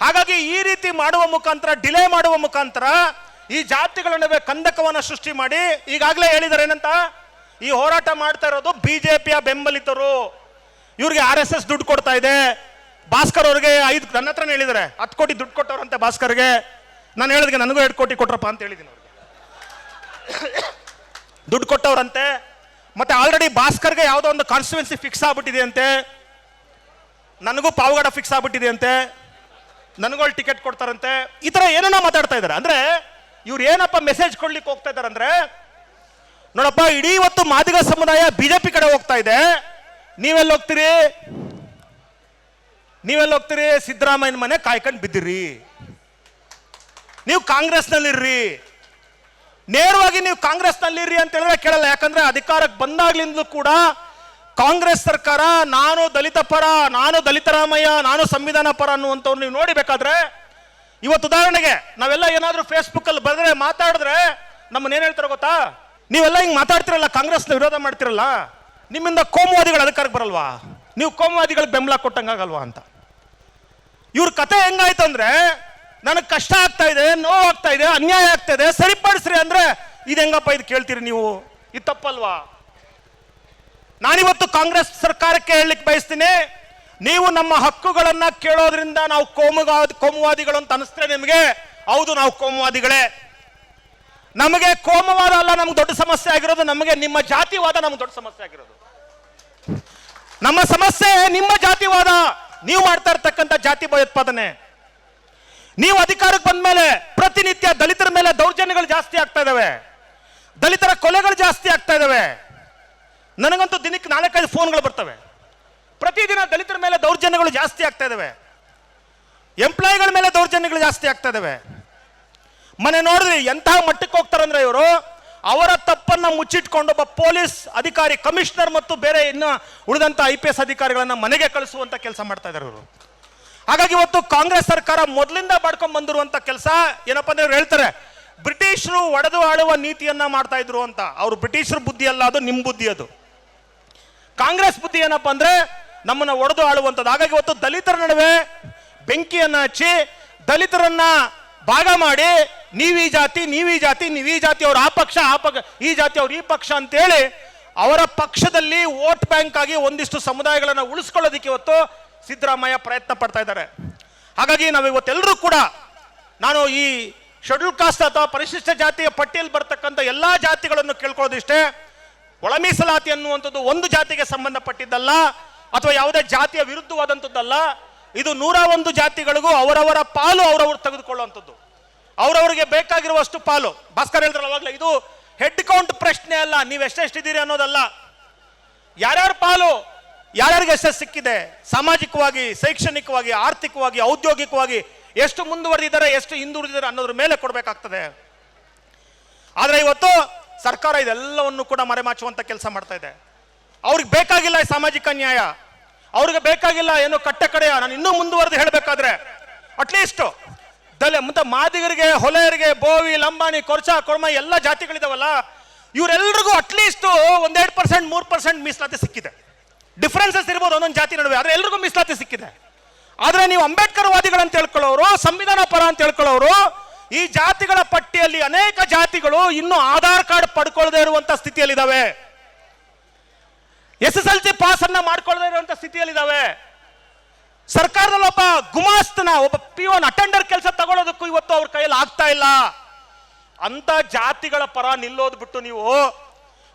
ಹಾಗಾಗಿ ಈ ರೀತಿ ಮಾಡುವ ಮುಖಾಂತರ, ಡಿಲೇ ಮಾಡುವ ಮುಖಾಂತರ ಈ ಜಾತಿಗಳ ನಡುವೆ ಕಂದಕವನ್ನ ಸೃಷ್ಟಿ ಮಾಡಿ ಈಗಾಗಲೇ ಹೇಳಿದ್ದಾರೆ ಏನಂತ? ಈ ಹೋರಾಟ ಮಾಡ್ತಾ ಇರೋದು ಬಿಜೆಪಿಯ ಬೆಂಬಲಿತರು. ಇವ್ರಿಗೆ ಆರ್ ಎಸ್ ಎಸ್ ದುಡ್ಡು ಕೊಡ್ತಾ ಇದೆ. ಭಾಸ್ಕರ್ ಅವ್ರಿಗೆ ಐದು, ನನ್ನ ಹತ್ರನೇ ಹೇಳಿದ್ದಾರೆ ಹತ್ತು ಕೋಟಿ ದುಡ್ಡು ಕೊಟ್ಟವ್ರಂತೆ ಭಾಸ್ಕರ್ಗೆ. ನಾನು ಹೇಳಿದ್ಗೆ ನನಗೂ ಎರಡು ಕೋಟಿ ಕೊಟ್ರಪ್ಪ ಅಂತ ಹೇಳಿದ್ದೀನಿ ಅವ್ರಿಗೆ. ದುಡ್ಡು ಕೊಟ್ಟವ್ರಂತೆ ಮತ್ತೆ ಆಲ್ರೆಡಿ ಭಾಸ್ಕರ್ಗೆ ಯಾವುದೋ ಒಂದು ಕಾನ್ಸ್ಟಿಟ್ಯೂನ್ಸಿ ಫಿಕ್ಸ್ ಆಗ್ಬಿಟ್ಟಿದೆ ಅಂತೆ ನನಗೂ ಪಾವಗಡ ಫಿಕ್ಸ್ ಆಗ್ಬಿಟ್ಟಿದೆ ಅಂತೆ ಟಿಕೆಟ್ ಕೊಡ್ತಾರಂತೆ. ಈ ಥರ ಏನನ್ನ ಮಾತಾಡ್ತಾ ಇದ್ದಾರೆ. ಅಂದ್ರೆ ಇವ್ರು ಏನಪ್ಪ ಮೆಸೇಜ್ ಕೊಡ್ಲಿಕ್ಕೆ ಹೋಗ್ತಾ ಇದ್ದಾರೆ ಅಂದ್ರೆ, ನೋಡಪ್ಪ, ಇಡೀ ಇವತ್ತು ಮಾದಿಗ ಸಮುದಾಯ ಬಿಜೆಪಿ ಕಡೆ ಹೋಗ್ತಾ ಇದೆ. ನೀವೆಲ್ಲಿ ಹೋಗ್ತೀರಿ? ನೀವೆಲ್ಲ ಹೋಗ್ತೀರಿ? ಸಿದ್ದರಾಮಯ್ಯನ ಮನೆ ಕಾಯ್ಕೊಂಡು ಬಿದ್ದಿರಿ. ನೀವು ಕಾಂಗ್ರೆಸ್ನಲ್ಲಿರ್ರಿ. ನೇರವಾಗಿ ನೀವು ಕಾಂಗ್ರೆಸ್ನಲ್ಲಿರಿ ಅಂತ ಹೇಳಿದ್ರೆ ಕೇಳಲ್ಲ. ಯಾಕಂದ್ರೆ ಅಧಿಕಾರಕ್ಕೆ ಬಂದಾಗ್ಲಿಂದಲೂ ಕೂಡ ಕಾಂಗ್ರೆಸ್ ಸರ್ಕಾರ ನಾನು ದಲಿತ ಪರ, ನಾನು ದಲಿತರಾಮಯ್ಯ ನಾನು ಸಂವಿಧಾನ ಪರ ಅನ್ನುವಂಥವ್ರು ನೀವು ನೋಡಿಬೇಕಾದ್ರೆ, ಇವತ್ತು ಉದಾಹರಣೆಗೆ ನಾವೆಲ್ಲ ಏನಾದರೂ ಫೇಸ್ಬುಕ್ ಅಲ್ಲಿ ಬರೆದ್ರೆ ಮಾತಾಡಿದ್ರೆ ನಮ್ಮನ್ನ ಏನ್ ಹೇಳ್ತಾರೆ ಗೊತ್ತಾ? ನೀವೆಲ್ಲ ಹಿಂಗೆ ಮಾತಾಡ್ತಿರಲ್ಲ, ಕಾಂಗ್ರೆಸ್ನ ವಿರೋಧ ಮಾಡ್ತಿರಲ್ಲ, ನಿಮ್ಮಿಂದ ಕೋಮುವಾದಿಗಳು ಅಧಿಕಾರಕ್ಕೆ ಬರಲ್ವಾ? ನೀವು ಕೋಮುವಾದಿಗಳಿಗೆ ಬೆಂಬಲ ಕೊಟ್ಟಂಗಾಗಲ್ವಾ ಅಂತ. ಇವ್ರ ಕತೆ ಹೆಂಗಾಯ್ತು ಅಂದ್ರೆ ನನಗೆ ಕಷ್ಟ ಆಗ್ತಾ ಇದೆ, ನೋವು ಆಗ್ತಾ ಇದೆ, ಅನ್ಯಾಯ ಆಗ್ತಾ ಇದೆ, ಸರಿಪಡಿಸ್ರಿ ಅಂದ್ರೆ ಇದು ಹೆಂಗಪ್ಪ ಇದು ಕೇಳ್ತೀರಿ ನೀವು? ಇದು ತಪ್ಪಲ್ವಾ? ನಾನಿವತ್ತು ಕಾಂಗ್ರೆಸ್ ಸರ್ಕಾರಕ್ಕೆ ಹೇಳಲಿಕ್ಕೆ ಬಯಸ್ತೀನಿ, ನೀವು ನಮ್ಮ ಹಕ್ಕುಗಳನ್ನ ಕೇಳೋದ್ರಿಂದ ನಾವು ಕೋಮುವಾದಿ ಕೋಮುವಾದಿಗಳು ಅಂತ ಅನಿಸ್ತೇ ನಿಮಗೆ? ಹೌದು, ನಾವು ಕೋಮುವಾದಿಗಳೇ. ನಮಗೆ ಕೋಮುವಾದ ಅಲ್ಲ, ನಮ್ಗೆ ದೊಡ್ಡ ಸಮಸ್ಯೆ ಆಗಿರೋದು, ನಮಗೆ ನಿಮ್ಮ ಜಾತಿವಾದ ನಮ್ಗೆ ದೊಡ್ಡ ಸಮಸ್ಯೆ ಆಗಿರೋದು. ನಮ್ಮ ಸಮಸ್ಯೆ ನಿಮ್ಮ ಜಾತಿವಾದ. ನೀವು ಮಾಡ್ತಾ ಇರ್ತಕ್ಕಂಥ ಜಾತಿ ಭಯೋತ್ಪಾದನೆ. ನೀವು ಅಧಿಕಾರಕ್ಕೆ ಬಂದ ಮೇಲೆ ಪ್ರತಿನಿತ್ಯ ದಲಿತರ ಮೇಲೆ ದೌರ್ಜನ್ಯಗಳು ಜಾಸ್ತಿ ಆಗ್ತಾ ಇದಾವೆ ದಲಿತರ ಕೊಲೆಗಳು ಜಾಸ್ತಿ ಆಗ್ತಾ ಇದಾವೆ ನನಗಂತೂ ದಿನಕ್ಕೆ ನಾಲ್ಕೈದು ಫೋನ್ಗಳು ಬರ್ತವೆ. ಪ್ರತಿದಿನ ದಲಿತರ ಮೇಲೆ ದೌರ್ಜನ್ಯಗಳು ಜಾಸ್ತಿ ಆಗ್ತಾ ಇದಾವೆ ಎಂಪ್ಲಾಯಿಗಳ ಮೇಲೆ ದೌರ್ಜನ್ಯಗಳು ಜಾಸ್ತಿ ಆಗ್ತಾ ಇದಾವೆ ಮನೆ ನೋಡಿದ್ರಿ ಎಂತಹ ಮಟ್ಟಕ್ಕೆ ಹೋಗ್ತಾರಂದ್ರೆ ಇವರು, ಅವರ ತಪ್ಪನ್ನ ಮುಚ್ಚಿಟ್ಕೊಂಡು ಒಬ್ಬ ಪೊಲೀಸ್ ಅಧಿಕಾರಿ, ಕಮಿಷನರ್ ಮತ್ತು ಬೇರೆ ಇನ್ನು ಉಳಿದಂತ ಐ ಪಿ ಎಸ್ ಅಧಿಕಾರಿಗಳನ್ನ ಮನೆಗೆ ಕಳಿಸುವಂತ ಕೆಲಸ ಮಾಡ್ತಾ ಇದ್ದಾರೆ ಇವರು. ಹಾಗಾಗಿ ಇವತ್ತು ಕಾಂಗ್ರೆಸ್ ಸರ್ಕಾರ ಮೊದಲಿಂದ ಮಾಡ್ಕೊಂಡ್ ಬಂದಿರುವಂತ ಕೆಲಸ ಏನಪ್ಪ ಅಂದ್ರೆ ಹೇಳ್ತಾರೆ, ಬ್ರಿಟಿಷರು ಒಡೆದು ಆಳುವ ನೀತಿಯನ್ನ ಮಾಡ್ತಾ ಇದ್ರು ಅಂತ. ಅವ್ರು ಬ್ರಿಟಿಷರ ಬುದ್ಧಿ ಅಲ್ಲ, ಅದು ನಿಮ್ ಬುದ್ಧಿ ಅದು. ಕಾಂಗ್ರೆಸ್ ಬುದ್ಧಿ ಏನಪ್ಪ ಅಂದ್ರೆ ನಮ್ಮನ್ನ ಒಡೆದು ಆಳುವಂಥದ್ದು. ಹಾಗಾಗಿ ಇವತ್ತು ದಲಿತರ ನಡುವೆ ಬೆಂಕಿಯನ್ನ ಹಚ್ಚಿ, ದಲಿತರನ್ನ ಭಾಗ ಮಾಡಿ, ನೀವ್ ಜಾತಿ ನೀವ್ ಜಾತಿ, ನೀವ್ ಈ ಜಾತಿ, ಅವ್ರ ಆ ಪಕ್ಷ ಆ ಪಕ್ಷ, ಈ ಜಾತಿ, ಅವ್ರ ಈ ಪಕ್ಷ ಅಂತೇಳಿ ಅವರ ಪಕ್ಷದಲ್ಲಿ ವೋಟ್ ಬ್ಯಾಂಕ್ ಆಗಿ ಒಂದಿಷ್ಟು ಸಮುದಾಯಗಳನ್ನ ಉಳಿಸ್ಕೊಳ್ಳೋದಕ್ಕೆ ಇವತ್ತು ಸಿದ್ದರಾಮಯ್ಯ ಪ್ರಯತ್ನ ಪಡ್ತಾ ಇದ್ದಾರೆ. ಹಾಗಾಗಿ ನಾವು ಇವತ್ತೆಲ್ಲರೂ ಕೂಡ ನಾನು ಈ ಶೆಡ್ಯೂಲ್ ಕಾಸ್ಟ್ ಅಥವಾ ಪರಿಶಿಷ್ಟ ಜಾತಿಯ ಪಟ್ಟಿಯಲ್ಲಿ ಬರ್ತಕ್ಕಂಥ ಎಲ್ಲ ಜಾತಿಗಳನ್ನು ಕೇಳ್ಕೊಳ್ಳೋದಿಷ್ಟೇ ಒಳ ಮೀಸಲಾತಿ ಅನ್ನುವಂಥದ್ದು ಒಂದು ಜಾತಿಗೆ ಸಂಬಂಧಪಟ್ಟಿದ್ದಲ್ಲ, ಅಥವಾ ಯಾವುದೇ ಜಾತಿಯ ವಿರುದ್ಧವಾದಂಥದ್ದಲ್ಲ, ಇದು ನೂರ ಒಂದು ಜಾತಿಗಳಿಗೂ ಅವರವರ ಪಾಲು ಅವರವರು ತೆಗೆದುಕೊಳ್ಳುವಂಥದ್ದು. ಅವರವರಿಗೆ ಬೇಕಾಗಿರುವಷ್ಟು ಪಾಲು. ಭಾಸ್ಕರ್ ಹೇಳಿದ್ರಲ್ಲ ಇದು ಹೆಡ್ ಕೌಂಟ್ ಪ್ರಶ್ನೆ ಅಲ್ಲ ನೀವು ಎಷ್ಟೆಷ್ಟಿದ್ದೀರಿ ಅನ್ನೋದಲ್ಲ. ಯಾರ್ಯಾರ ಪಾಲು? ಯಾರ್ಯಾರಿಗೆ ಯಶಸ್ಸು ಸಿಕ್ಕಿದೆ? ಸಾಮಾಜಿಕವಾಗಿ, ಶೈಕ್ಷಣಿಕವಾಗಿ, ಆರ್ಥಿಕವಾಗಿ, ಔದ್ಯೋಗಿಕವಾಗಿ ಎಷ್ಟು ಮುಂದುವರೆದಿದ್ದಾರೆ, ಎಷ್ಟು ಹಿಂದುಳಿದಿದ್ದಾರೆ ಅನ್ನೋದ್ರ ಮೇಲೆ ಕೊಡಬೇಕಾಗ್ತದೆ. ಆದ್ರೆ ಇವತ್ತು ಸರ್ಕಾರ ಇದೆಲ್ಲವನ್ನು ಕೂಡ ಮರೆಮಾಚುವಂತ ಕೆಲಸ ಮಾಡ್ತಾ ಇದೆ. ಅವ್ರಿಗೆ ಬೇಕಾಗಿಲ್ಲ ಸಾಮಾಜಿಕ ನ್ಯಾಯ. ಅವ್ರಿಗೆ ಬೇಕಾಗಿಲ್ಲ ಏನು ಕಟ್ಟ ಕಡೆಯ. ನಾನು ಇನ್ನೂ ಮುಂದುವರೆದು ಹೇಳಬೇಕಾದ್ರೆ ಅಟ್ಲೀಸ್ಟ್ ದಲೆ ಮತ್ತೆ ಮಾದಿಗರಿಗೆ, ಹೊಲೆಯರಿಗೆ, ಬೋವಿ, ಲಂಬಾಣಿ, ಕೊರ್ಚ, ಕೊರ್ಮ ಎಲ್ಲ ಜಾತಿಗಳಿದಾವಲ್ಲ ಇವರೆಲ್ಲರಿಗೂ ಅಟ್ಲೀಸ್ಟ್ ಒಂದೆರಡು ಪರ್ಸೆಂಟ್ ಮೂರು ಪರ್ಸೆಂಟ್ ಮೀಸಲಾತಿ ಸಿಕ್ಕಿದೆ. ಡಿಫ್ರೆನ್ಸಸ್ ಇರ್ಬೋದು ಒಂದೊಂದು ಜಾತಿ ನಡುವೆ. ಆದರೆ ಎಲ್ರಿಗೂ ಮೀಸಲಾತಿ ಸಿಕ್ಕಿದೆ. ಆದರೆ ನೀವು ಅಂಬೇಡ್ಕರ್ ವಾದಿಗಳಂತ ಹೇಳ್ಕೊಳ್ಳೋರು, ಸಂವಿಧಾನ ಪರ ಅಂತ ಹೇಳ್ಕೊಳ್ಳೋರು, ಈ ಜಾತಿಗಳ ಪಟ್ಟಿಯಲ್ಲಿ ಅನೇಕ ಜಾತಿಗಳು ಇನ್ನೂ ಆಧಾರ್ ಕಾರ್ಡ್ ಪಡ್ಕೊಳ್ಳದೆ ಇರುವಂತ ಸ್ಥಿತಿಯಲ್ಲಿದ್ದಾವೆ S S L C pass ಅನ್ನ ಮಾಡ್ಕೊಳ್ಳದೆ ಇರುವಂತ ಸ್ಥಿತಿಯಲ್ಲಿದ್ದಾವೆ ಸರ್ಕಾರದಲ್ಲಿ ಒಬ್ಬ ಗುಮಾಸ್ತನ, ಒಬ್ಬ ಪಿ ಒನ್ ಅಟೆಂಡರ್ ಕೆಲಸ ತಗೊಳ್ಳೋದಕ್ಕೂ ಇವತ್ತು ಅವ್ರ ಕೈಯಲ್ಲಿ ಆಗ್ತಾ ಇಲ್ಲ. ಅಂತ ಜಾತಿಗಳ ಪರ ನಿಲ್ಲೋದು ಬಿಟ್ಟು ನೀವು,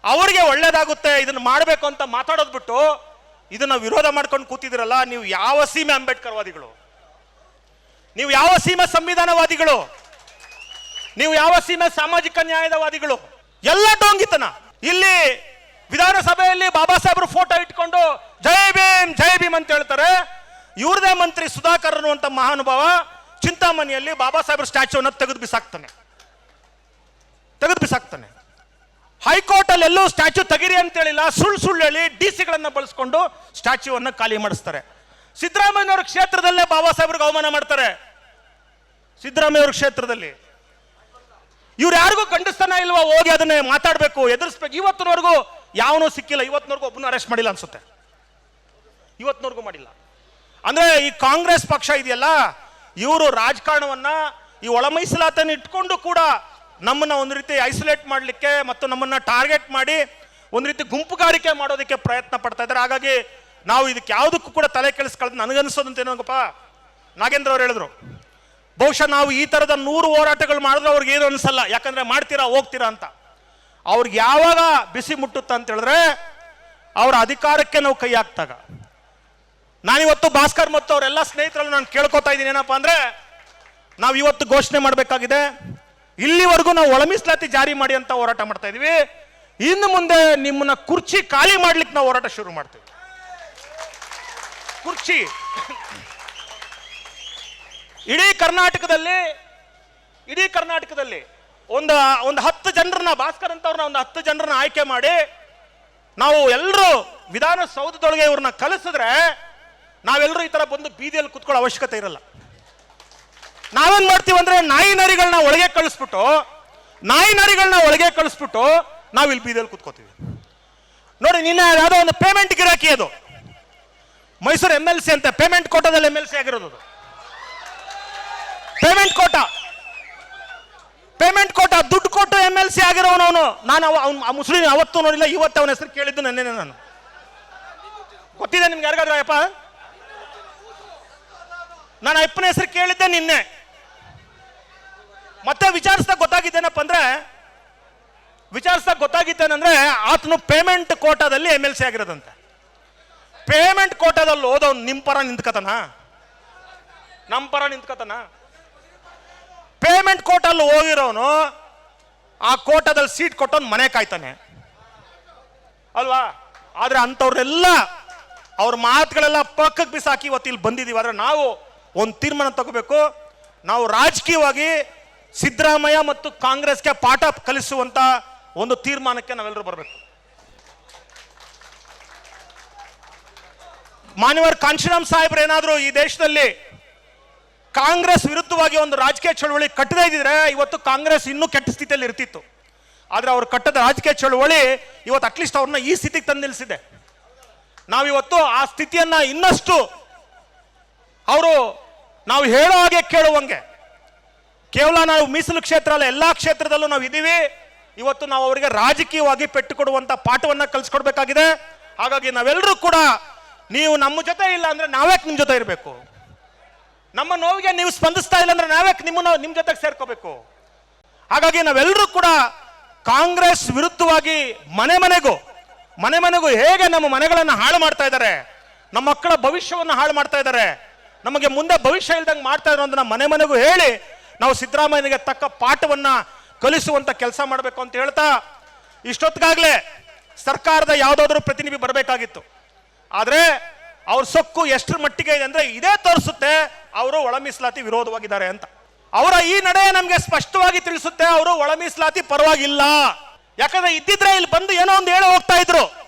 ಅವರಿಗೆ ಒಳ್ಳೇದಾಗುತ್ತೆ, ಇದನ್ನು ಮಾಡಬೇಕು ಅಂತ ಮಾತಾಡೋದು ಬಿಟ್ಟು ಇದನ್ನ ವಿರೋಧ ಮಾಡ್ಕೊಂಡು ಕೂತಿದಿರಲ್ಲ ನೀವು ಯಾವ ಸೀಮೆ ಅಂಬೇಡ್ಕರ್ವಾದಿಗಳು? ನೀವು ಯಾವ ಸೀಮೆ ಸಂವಿಧಾನವಾದಿಗಳು? ನೀವು ಯಾವ ಸೀಮೆ ಸಾಮಾಜಿಕ ನ್ಯಾಯದವಾದಿಗಳು ಎಲ್ಲ ಡೋಂಗಿತನ. ಇಲ್ಲಿ ವಿಧಾನಸಭೆಯಲ್ಲಿ ಬಾಬಾ ಸಾಹೇಬ್ರ ಫೋಟೋ ಇಟ್ಕೊಂಡು ಜೈ ಭೀಮ್ ಜೈ ಭೀಮ್ ಅಂತ ಹೇಳ್ತಾರೆ. ಇವ್ರದೇ ಮಂತ್ರಿ ಸುಧಾಕರ್ ಅನ್ನುವಂತ ಮಹಾನುಭಾವ ಚಿಂತಾಮಣಿಯಲ್ಲಿ ಬಾಬಾ ಸಾಹೇಬ್ರ ಸ್ಟ್ಯಾಚ್ಯೂನ ತೆಗೆದು ಬಿಸಾಕ್ತಾನೆ. ತೆಗೆದು ಬಿಸಾಕ್ತಾನೆ. ಹೈಕೋರ್ಟ್ ಅಲ್ಲಿ ಎಲ್ಲೂ ಸ್ಟ್ಯಾಚ್ಯೂ ತೆಗಿರಿ ಅಂತ ಹೇಳಿಲ್ಲ ಸುಳ್ಳು ಸುಳ್ಳು ಹೇಳಿ ಡಿ ಸಿಗಳನ್ನ ಬಳಸ್ಕೊಂಡು ಸ್ಟ್ಯಾಚ್ಯೂವನ್ನು ಖಾಲಿ ಮಾಡಿಸ್ತಾರೆ. ಸಿದ್ದರಾಮಯ್ಯನವ್ರ ಕ್ಷೇತ್ರದಲ್ಲೇ ಬಾಬಾ ಸಾಹೇಬ್ರಿಗೆ ಅವಮಾನ ಮಾಡ್ತಾರೆ. ಸಿದ್ದರಾಮಯ್ಯವ್ರ ಕ್ಷೇತ್ರದಲ್ಲಿ. ಇವ್ರು ಯಾರಿಗೂ ಗಂಡಸ್ತನ ಇಲ್ವಾ? ಹೋಗಿ ಅದನ್ನೇ ಮಾತಾಡಬೇಕು, ಎದುರಿಸ್ಬೇಕು. ಇವತ್ತಿನವರೆಗೂ ಯಾವನೂ ಸಿಕ್ಕಿಲ್ಲ. ಇವತ್ತಿನವರೆಗೂ ಒಬ್ಬನು ಅರೆಸ್ಟ್ ಮಾಡಿಲ್ಲ ಅನ್ಸುತ್ತೆ. ಇವತ್ತಿನವರೆಗೂ ಮಾಡಿಲ್ಲ. ಅಂದ್ರೆ ಈ ಕಾಂಗ್ರೆಸ್ ಪಕ್ಷ ಇದೆಯಲ್ಲ, ಇವರು ರಾಜಕಾರಣವನ್ನ ಈ ಒಳ ಮೀಸಲಾತನ್ನು ಇಟ್ಕೊಂಡು ಕೂಡ ನಮ್ಮನ್ನ ಒಂದು ರೀತಿ ಐಸೋಲೇಟ್ ಮಾಡಲಿಕ್ಕೆ ಮತ್ತು ನಮ್ಮನ್ನ ಟಾರ್ಗೆಟ್ ಮಾಡಿ ಒಂದು ರೀತಿ ಗುಂಪುಗಾರಿಕೆ ಮಾಡೋದಕ್ಕೆ ಪ್ರಯತ್ನ ಪಡ್ತಾ ಇದ್ದಾರೆ. ಹಾಗಾಗಿ ನಾವು ಇದಕ್ಕೆ ಯಾವುದಕ್ಕೂ ಕೂಡ ತಲೆ ಕೆಡಿಸ್ಕೊಳ್ಳೋದು ನನಗನ್ಸೋದಂತ ಏನಪ್ಪ ನಾಗೇಂದ್ರ ಅವ್ರು ಹೇಳಿದ್ರು, ಬಹುಶಃ ನಾವು ಈ ಥರದ ನೂರು ಹೋರಾಟಗಳು ಮಾಡಿದ್ರೆ ಅವ್ರಿಗೆ ಏನು ಅನ್ಸಲ್ಲ, ಯಾಕಂದ್ರೆ ಮಾಡ್ತೀರಾ ಹೋಗ್ತೀರಾ ಅಂತ. ಅವ್ರಿಗೆ ಯಾವಾಗ ಬಿಸಿ ಮುಟ್ಟುತ್ತ ಅಂತ ಹೇಳಿದ್ರೆ ಅವರ ಅಧಿಕಾರಕ್ಕೆ ನಾವು ಕೈ ಹಾಕ್ದಾಗ. ನಾನಿವತ್ತು ಭಾಸ್ಕರ್ ಮತ್ತು ಅವರೆಲ್ಲ ಸ್ನೇಹಿತರನ್ನು ನಾನು ಕೇಳ್ಕೊತಾ ಇದ್ದೀನಿ ಏನಪ್ಪಾ ಅಂದ್ರೆ ನಾವು ಇವತ್ತು ಘೋಷಣೆ ಮಾಡಬೇಕಾಗಿದೆ ಇಲ್ಲಿವರೆಗೂ ನಾವು ಒಳ ಮೀಸಲಾತಿ ಜಾರಿ ಮಾಡಿ ಅಂತ ಹೋರಾಟ ಮಾಡ್ತಾ ಇದೀವಿ. ಇನ್ನು ಮುಂದೆ ನಿಮ್ಮನ್ನ ಕುರ್ಚಿ ಖಾಲಿ ಮಾಡ್ಲಿಕ್ಕೆ ನಾವು ಹೋರಾಟ ಶುರು ಮಾಡ್ತೀವಿ. ಕುರ್ಚಿ. ಇಡೀ ಕರ್ನಾಟಕದಲ್ಲಿ ಇಡೀ ಕರ್ನಾಟಕದಲ್ಲಿ ಒಂದು ಒಂದು ಹತ್ತು ಜನರನ್ನ, ಭಾಸ್ಕರ್ ಅಂತವ್ರನ್ನ ಒಂದು ಹತ್ತು ಜನರನ್ನ ಆಯ್ಕೆ ಮಾಡಿ ನಾವು ಎಲ್ಲರೂ ವಿಧಾನಸೌಧದೊಳಗೆ ಇವ್ರನ್ನ ಕಲಿಸಿದ್ರೆ ನಾವೆಲ್ಲರೂ ಈ ಥರ ಬಂದು ಬೀದಿಯಲ್ಲಿ ಕುತ್ಕೊಳ್ಳೋ ಅವಶ್ಯಕತೆ ಇರಲ್ಲ. ನಾವೇನ್ ಮಾಡ್ತೀವಿ ಅಂದ್ರೆ ನಾಯಿ ನರಿಗಳನ್ನ ಒಳಗೆ ಕಳಿಸ್ಬಿಟ್ಟು, ನಾಯಿ ನರಿಗಳನ್ನ ಒಳಗೆ ಕಳಿಸ್ಬಿಟ್ಟು ನಾವು ಇಲ್ಲಿ ಬೀದಿಯಲ್ಲಿ ಕುತ್ಕೋತೀವಿ. ನೋಡಿ, ನಿನ್ನೆ ಯಾವುದೋ ಒಂದು ಪೇಮೆಂಟ್ ಗಿರಾಕಿ ಅದು. ಮೈಸೂರು ಎಂ ಎಲ್ ಸಿ ಅಂತ ಪೇಮೆಂಟ್ ಕೋಟಾದಲ್ಲಿ ಎಂ ಎಲ್ ಸಿ ಆಗಿರೋದು ಪೇಮೆಂಟ್ ಕೋಟ. ಪೇಮೆಂಟ್ ಕೋಟ, ದುಡ್ಡು ಕೊಟ್ಟು ಎಂ ಎಲ್ ಸಿ ಆಗಿರೋನವನು ನಾನು ಅವನು ಆ ಮುಸ್ಲಿಂ ಅವತ್ತು ನೋಡಿಲ್ಲ, ಇವತ್ತು ಅವನ ಹೆಸರು ಕೇಳಿದ್ದು ನನ್ನೇನೆ ನಾನು. ಗೊತ್ತಿದೆ ನಿಮ್ಗೆ ಯಾರಿಗಾದ್ರೂ ಅಯ್ಯಪ್ಪ? ನಾನು ಅಪ್ಪನ ಹೆಸರು ಕೇಳಿದ್ದೆ ನಿನ್ನೆ. ಮತ್ತೆ ವಿಚಾರಿಸ್ದಾಗ ಗೊತ್ತಾಗಿದ್ದೇನಪ್ಪ ಅಂದ್ರೆ, ವಿಚಾರಿಸ್ದಾಗ ಗೊತ್ತಾಗಿದ್ದೇನೆಂದ್ರೆ ಆತನು ಪೇಮೆಂಟ್ ಕೋಟಾದಲ್ಲಿ ಎಂ ಎಲ್ ಸಿ ಆಗಿರೋದಂತೆ. ಪೇಮೆಂಟ್ ಕೋಟಾದಲ್ಲಿ ಹೋದವ್ ನಿಮ್ಮ ಪರ ನಿಂತ್ಕತನ? ನಮ್ಮ ಪರ ನಿಂತ್ಕತನ? ಪೇಮೆಂಟ್ ಕೋಟಲ್ಲಿ ಹೋಗಿರೋನು, ಆ ಕೋಟದಲ್ಲಿ ಸೀಟ್ ಕೊಟ್ಟವನು ಮನೆ ಕಾಯ್ತಾನೆ. ಅಲ್ವಾ? ಆದ್ರೆ ಅಂಥವ್ರೆಲ್ಲ, ಅವ್ರ ಮಾತುಗಳೆಲ್ಲ ಪಕ್ಕಕ್ಕೆ ಬಿಸಾಕಿ ಇವತ್ತು ಇಲ್ಲಿ ಬಂದಿದ್ದೀವಿ ಆದ್ರೆ ನಾವು ಒಂದು ತೀರ್ಮಾನ ತಗೋಬೇಕು. ನಾವು ರಾಜಕೀಯವಾಗಿ ಸಿದ್ದರಾಮಯ್ಯ ಮತ್ತು ಕಾಂಗ್ರೆಸ್ಗೆ ಪಾಠ ಕಲಿಸುವಂತ ಒಂದು ತೀರ್ಮಾನಕ್ಕೆ ನಾವೆಲ್ಲರೂ ಬರಬೇಕು. ಮಾನ್ಯವರ್ ಕಾಂಶಿರಾಮ್ ಸಾಹೇಬ್ರು ಏನಾದರೂ ಈ ದೇಶದಲ್ಲಿ ಕಾಂಗ್ರೆಸ್ ವಿರುದ್ಧವಾಗಿ ಒಂದು ರಾಜಕೀಯ ಚಳುವಳಿ ಕಟ್ಟದೇ ಇದ್ದಿದ್ರೆ ಇವತ್ತು ಕಾಂಗ್ರೆಸ್ ಇನ್ನೂ ಕೆಟ್ಟ ಸ್ಥಿತಿಯಲ್ಲಿ ಇರ್ತಿತ್ತು. ಆದ್ರೆ ಅವರು ಕಟ್ಟದ ರಾಜಕೀಯ ಚಳುವಳಿ ಇವತ್ತು ಅಟ್ಲೀಸ್ಟ್ ಅವ್ರನ್ನ ಈ ಸ್ಥಿತಿಗೆ ತಂದು ನಿಲ್ಲಿಸಿದೆ ನಾವಿವತ್ತು ಆ ಸ್ಥಿತಿಯನ್ನ ಇನ್ನಷ್ಟು ಅವರು ನಾವು ಹೇಳೋ ಹಾಗೆ ಕೇಳುವಂಗೆ ಕೇವಲ ನಾವು ಮೀಸಲು ಕ್ಷೇತ್ರ ಅಲ್ಲ, ಎಲ್ಲಾ ಕ್ಷೇತ್ರದಲ್ಲೂ ನಾವು ಇದ್ದೀವಿ ಇವತ್ತು ನಾವು ಅವರಿಗೆ ರಾಜಕೀಯವಾಗಿ ಪೆಟ್ಟು ಕೊಡುವಂತ ಪಾಠವನ್ನ ಕಲಿಸ್ಕೊಡ್ಬೇಕಾಗಿದೆ. ಹಾಗಾಗಿ ನಾವೆಲ್ಲರೂ ಕೂಡ ನೀವು ನಮ್ಮ ಜೊತೆ ಇಲ್ಲ ಅಂದ್ರೆ ನಾವ್ಯಾಕೆ ನಿಮ್ಮ ಜೊತೆ ಇರಬೇಕು? ನಮ್ಮ ನೋವಿಗೆ ನೀವು ಸ್ಪಂದಿಸ್ತಾ ಇಲ್ಲ ಅಂದ್ರೆ ನಾವ್ಯಾಕೆ ನಿಮ್ಮನ್ನ ನಿಮ್ಮ ಜೊತೆಗೆ ಸೇರ್ಕೋಬೇಕು? ಹಾಗಾಗಿ ನಾವೆಲ್ಲರೂ ಕೂಡ ಕಾಂಗ್ರೆಸ್ ವಿರುದ್ಧವಾಗಿ ಮನೆ ಮನೆಗೂ ಮನೆ ಮನೆಗೂ ಹೇಗೆ ನಮ್ಮ ಮನೆಗಳನ್ನು ಹಾಳು ಮಾಡ್ತಾ ಇದ್ದಾರೆ, ನಮ್ಮ ಮಕ್ಕಳ ಭವಿಷ್ಯವನ್ನು ಹಾಳು ಮಾಡ್ತಾ ಇದ್ದಾರೆ, ನಮಗೆ ಮುಂದೆ ಭವಿಷ್ಯ ಇಲ್ದಂಗೆ ಮಾಡ್ತಾ ಇದ್ರು ಅಂತ ಮನೆ ಮನೆಗೂ ಹೇಳಿ ನಾವು ಸಿದ್ದರಾಮಯ್ಯನಿಗೆ ತಕ್ಕ ಪಾಠವನ್ನ ಕಲಿಸುವಂತ ಕೆಲಸ ಮಾಡಬೇಕು ಅಂತ ಹೇಳ್ತಾ, ಇಷ್ಟೊತ್ತಿಗಾಗಲೇ ಸರ್ಕಾರದ ಯಾವುದಾದ್ರೂ ಪ್ರತಿನಿಧಿ ಬರಬೇಕಾಗಿತ್ತು. ಆದರೆ ಅವ್ರ ಸೊಕ್ಕು ಎಷ್ಟರ ಮಟ್ಟಿಗೆ ಇದೆ ಅಂದ್ರೆ ಇದೇ ತೋರಿಸುತ್ತೆ, ಅವರು ಒಳ ಮೀಸಲಾತಿ ವಿರೋಧವಾಗಿದ್ದಾರೆ ಅಂತ. ಅವರ ಈ ನಡೆ ನಮಗೆ ಸ್ಪಷ್ಟವಾಗಿ ತಿಳಿಸುತ್ತೆ, ಅವರು ಒಳ ಮೀಸಲಾತಿ ಪರವಾಗಿಲ್ಲ. ಯಾಕಂದ್ರೆ ಇದ್ದಿದ್ರೆ ಇಲ್ಲಿ ಬಂದು ಏನೋ ಒಂದು ಹೇಳಿ ಹೋಗ್ತಾ ಇದ್ರು.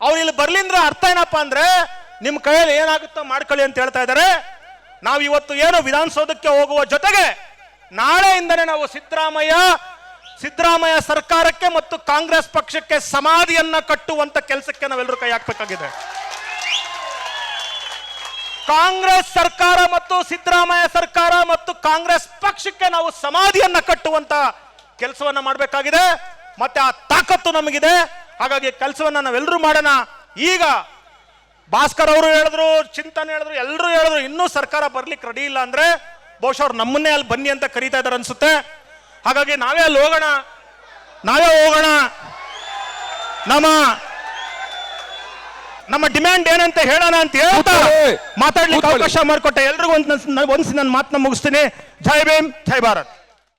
ಅವ್ರು ಇಲ್ಲಿ ಬರ್ಲಿಂದ್ರ ಅರ್ಥ ಏನಪ್ಪಾ ಅಂದ್ರೆ, ನಿಮ್ ಕೈಯಲ್ಲಿ ಏನಾಗುತ್ತೋ ಮಾಡ್ಕೊಳ್ಳಿ ಅಂತ ಹೇಳ್ತಾ ಇದ್ದಾರೆ. ನಾವು ಇವತ್ತು ಏನು ವಿಧಾನಸೌಧಕ್ಕೆ ಹೋಗುವ ಜೊತೆಗೆ ನಾಳೆಯಿಂದನೇ ನಾವು ಸಿದ್ದರಾಮಯ್ಯ ಸಿದ್ದರಾಮಯ್ಯ ಸರ್ಕಾರಕ್ಕೆ ಮತ್ತು ಕಾಂಗ್ರೆಸ್ ಪಕ್ಷಕ್ಕೆ ಸಮಾಧಿಯನ್ನ ಕಟ್ಟುವಂತ ಕೆಲಸಕ್ಕೆ ನಾವೆಲ್ಲರೂ ಕೈ ಹಾಕಬೇಕಾಗಿದೆ. ಕಾಂಗ್ರೆಸ್ ಸರ್ಕಾರ ಮತ್ತು ಸಿದ್ದರಾಮಯ್ಯ ಸರ್ಕಾರ ಮತ್ತು ಕಾಂಗ್ರೆಸ್ ಪಕ್ಷಕ್ಕೆ ನಾವು ಸಮಾಧಿಯನ್ನ ಕಟ್ಟುವಂತ ಕೆಲಸವನ್ನ ಮಾಡಬೇಕಾಗಿದೆ. ಮತ್ತೆ ಆ ತಾಕತ್ತು ನಮಗಿದೆ. ಹಾಗಾಗಿ ಕೆಲಸವನ್ನ ನಾವೆಲ್ಲರೂ ಮಾಡೋಣ. ಈಗ ಭಾಸ್ಕರ್ ಅವರು ಹೇಳಿದ್ರು, ಚಿಂತನ್ ಹೇಳಿದ್ರು ಎಲ್ಲರೂ ಹೇಳಿದ್ರು, ಇನ್ನೂ ಸರ್ಕಾರ ಬರ್ಲಿಕ್ಕೆ ರೆಡಿ ಇಲ್ಲ ಅಂದ್ರೆ ಬಹುಶಃ ಅವ್ರು ನಮ್ಮನ್ನೇ ಅಲ್ಲಿ ಬನ್ನಿ ಅಂತ ಕರೀತಾ ಇದಾರೆ ಅನ್ಸುತ್ತೆ. ಹಾಗಾಗಿ ನಾವೇ ಅಲ್ಲಿ ಹೋಗೋಣ. ನಾವೇ ಹೋಗೋಣ. ನಮ್ಮ ನಮ್ಮ ಡಿಮ್ಯಾಂಡ್ ಏನಂತ ಹೇಳೋಣ ಅಂತ ಹೇಳ್ತಾ. ಮಾತಾಡ್ಲಿಕ್ಕೆ. ಅವಕಾಶ ಮಾಡಿಕೊಟ್ಟೆ. ಎಲ್ರಿಗೂ ಒಂದು ಒಂದ್ಸಿ ನನ್ನ ಮಾತನ್ನ ಮುಗಿಸ್ತೀನಿ. ಜೈ ಭೀಮ್ ಜೈ ಭಾರತ್.